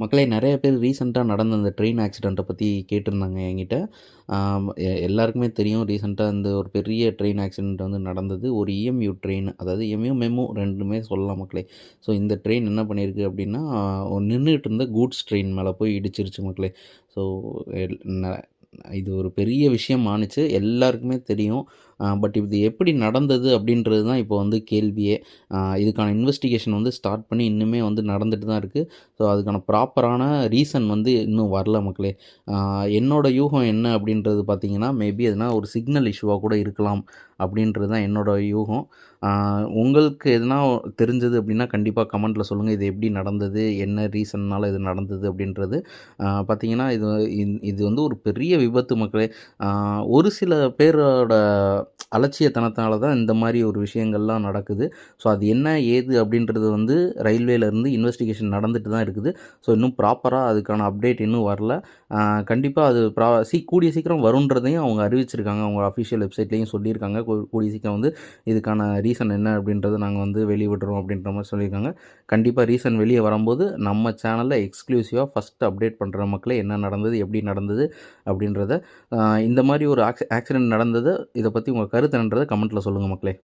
மக்களே நிறைய பேர் ரீசெண்டாக நடந்த அந்த ட்ரெயின் ஆக்சிடெண்ட்டை பற்றி கேட்டிருந்தாங்க என்கிட்ட. எல்லாருக்குமே தெரியும் ரீசெண்டாக இந்த ஒரு பெரிய ட்ரெயின் ஆக்சிடென்ட் வந்து நடந்தது. ஒரு இஎம்யூ ட்ரெயின் அதாவது இஎம்யூ, மெமோ ரெண்டுமே சொல்லலாம் மக்களே. ஸோ இந்த ட்ரெயின் என்ன பண்ணியிருக்கு அப்படின்னா நின்றுட்டு இருந்த கூட்ஸ் ட்ரெயின் மேலே போய் இடிச்சிருச்சு மக்களே. ஸோ இது ஒரு பெரிய விஷயம் ஆனுச்சு. எல்லாருக்குமே தெரியும். பட் இது எப்படி நடந்தது அப்படின்றது தான் இப்போ வந்து கேள்வியே. இதுக்கான இன்வெஸ்டிகேஷன் வந்து ஸ்டார்ட் பண்ணி இன்னுமே வந்து நடந்துட்டு தான் இருக்குது ஸோ அதுக்கான ப்ராப்பரான ரீசன் வந்து இன்னும் வரல மக்களே. என்னோடய யூகம் என்ன அப்படின்றது பார்த்தீங்கன்னா, மேபி எதுனா ஒரு சிக்னல் இஷ்யூவாக கூட இருக்கலாம். அப்படின்றது தான் என்னோடய யூகம். உங்களுக்கு எதுனா தெரிஞ்சது அப்படின்னா கண்டிப்பாக கமெண்ட்டில் சொல்லுங்கள் இது எப்படி நடந்தது? என்ன ரீசன்னால இது நடந்தது? அப்படின்றது பார்த்திங்கன்னா இது இது வந்து ஒரு பெரிய விபத்து மக்களே. ஒரு சில பேரோட அலட்சியத்தனத்தால தான் இந்த மாதிரி ஒரு விஷயங்கள்லாம் நடக்குது. ஸோ அது என்ன? ஏது? அப்படின்றது வந்து ரயில்வேலேருந்து இன்வெஸ்டிகேஷன் நடந்துட்டு தான் இருக்குது. ஸோ இன்னும் ப்ராப்பராக அதுக்கான அப்டேட் இன்னும் வரல. கண்டிப்பாக அது ப்ரா சீ கூடிய சீக்கிரம் வருன்றதையும் அவங்க அறிவிச்சிருக்காங்க. அவங்க அஃபிஷியல் வெப்சைட்லேயும் சொல்லியிருக்காங்க. கூடிய சீக்கிரம் வந்து இதுக்கான ரீசன் என்ன? அப்படின்றத நாங்கள் வந்து வெளியிடுறோம் அப்படின்ற மாதிரி சொல்லியிருக்காங்க. கண்டிப்பாக ரீசன் வெளியே வரும்போது நம்ம சேனலில் எக்ஸ்க்ளூசிவாக ஃபர்ஸ்ட் அப்டேட் பண்ணுற மக்களே. என்ன நடந்தது? எப்படி நடந்தது? அப்படின்றத இந்த மாதிரி ஒரு ஆக்சிடென்ட் நடந்தது. இதை பற்றி உங்கள் கருத்து என்னன்றத கமெண்ட்டில் சொல்லுங்கள் மக்களே.